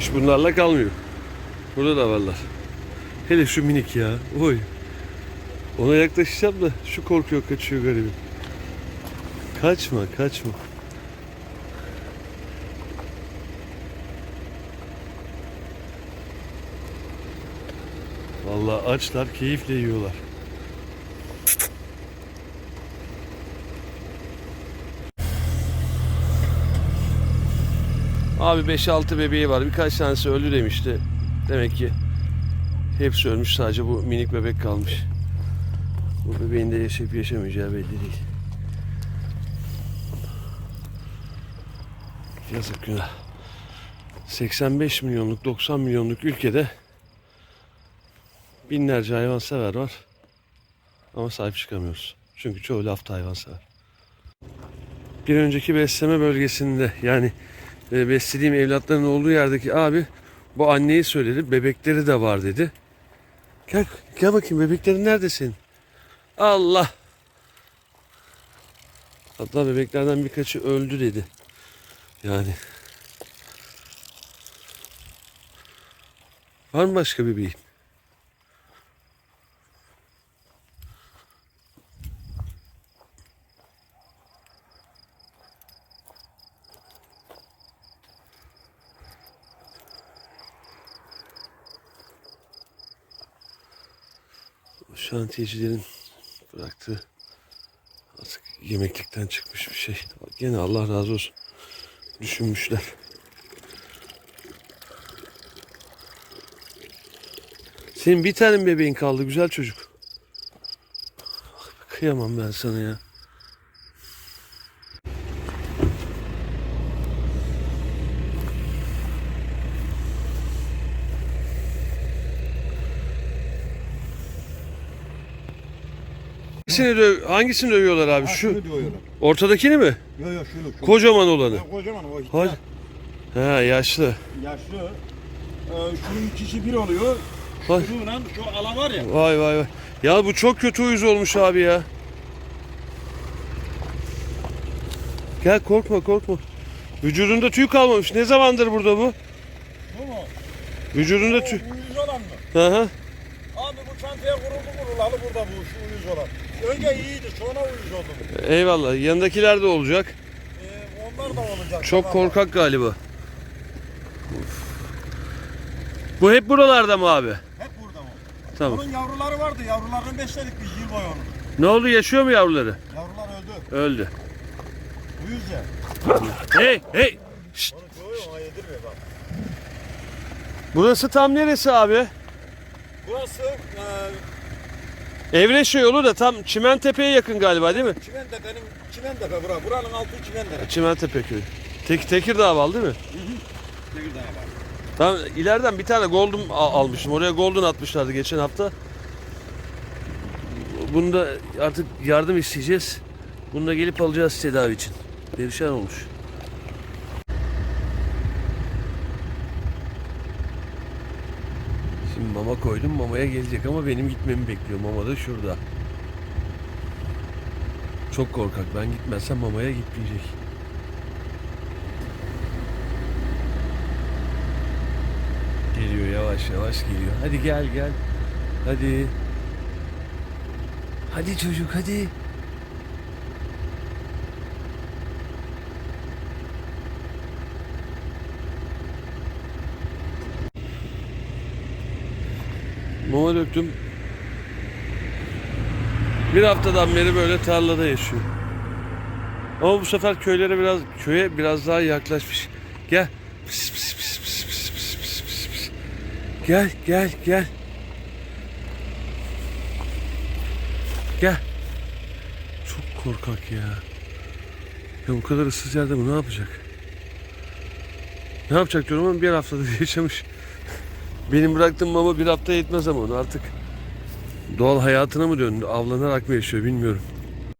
İş bunlarla kalmıyor. Burada da varlar. Hele şu minik ya. Oy. Ona yaklaşacağım da şu korkuyor kaçıyor garibim. Kaçma kaçma. Vallahi açlar keyifle yiyorlar. Abi 5-6 bebeği var. Birkaç tanesi öldü demişti. Demek ki hepsi ölmüş. Sadece bu minik bebek kalmış. Bu bebeğin de yaşayıp yaşamayacağı belli değil. Yazık günah. 85 milyonluk 90 milyonluk ülkede binlerce hayvansever var. Ama sahip çıkamıyoruz. Çünkü çoğu lafta hayvansever. Bir önceki besleme bölgesinde yani e, beslediğim evlatların olduğu yerdeki abi bu anneyi söyledi. Bebekleri de var dedi. Gel, gel bakayım bebeklerin nerede senin? Allah. Hatta bebeklerden birkaçı öldü dedi. Yani. Var mı başka bebeğin? Şantiyecilerin bıraktığı artık yemeklikten çıkmış bir şey. Gene Allah razı olsun. Düşünmüşler. Senin bir tane bebeğin kaldı güzel çocuk. Kıyamam ben sana ya. Hangisini, döv hangisini dövüyorlar abi? Ha, Şu şunu diyorum. ortadakini mi? Yok yok şunu. şunu. Kocaman olanı. Ha, Kocaman o işte. Hadi. Ha yaşlı. Yaşlı. Ee, şunun ikisi bir oluyor. Vay. Şununla şu ala var ya. Vay vay vay. Ya bu çok kötü uyuz olmuş abi ya. Gel korkma korkma. Vücudunda tüy kalmamış. Ne zamandır burada bu? Bu mu? Vücudunda Bu tüy. uyuz olan mı? Hı hı. Abi bu çantaya kuruldu kurulalı burada bu şu uyuz olan. Önce iyiydi sonra uyuz oldu. Eyvallah. Yanındakiler de olacak. Ee, onlar da olacak. Çok Tamam. korkak galiba. Of. Bu hep buralarda mı abi? Hep burada mı? Tamam. Onun yavruları vardı. Yavrularını besledik biz yıl boyu onu. Ne oldu? Yaşıyor mu yavruları? Yavrular öldü. Öldü. Uyuz ya. Hey hey. Şşt. Onu bak. Burası tam neresi abi? Burası e, Evreşe yolu da tam Çimentepe'ye yakın galiba değil mi? Çimentepe'nin Çimentepe bura. Buranın altı Çimentepe. Çimentepe köyü. Tek, Tekirdağ bağlı değil mi? Tekirdağ'a var. Tamam ileriden bir tane Golden al- almıştım. Oraya Golden atmışlardı geçen hafta. Bunda artık yardım isteyeceğiz. Bunu da gelip alacağız tedavi için. Perişan olmuş. Mama koydum. Mamaya gelecek ama benim gitmemi bekliyor. Mama da şurada. Çok korkak. Ben gitmezsem mamaya gitmeyecek. Geliyor yavaş yavaş geliyor. Hadi gel gel. Hadi. Hadi çocuk hadi. Mama döktüm. Bir haftadan beri böyle tarlada yaşıyor. Ama bu sefer köylere biraz köye biraz daha yaklaşmış. Gel. Pis, pis, pis, pis, pis, pis, pis, pis, pis. Gel gel gel. Gel. Çok korkak ya. Ya bu kadar ıssız yerde bu ne yapacak? Ne yapacak diyorum ama bir haftada yaşamış. Benim bıraktığım mama bir hafta yetmez ama onu artık doğal hayatına mı döndü, avlanarak mı yaşıyor bilmiyorum.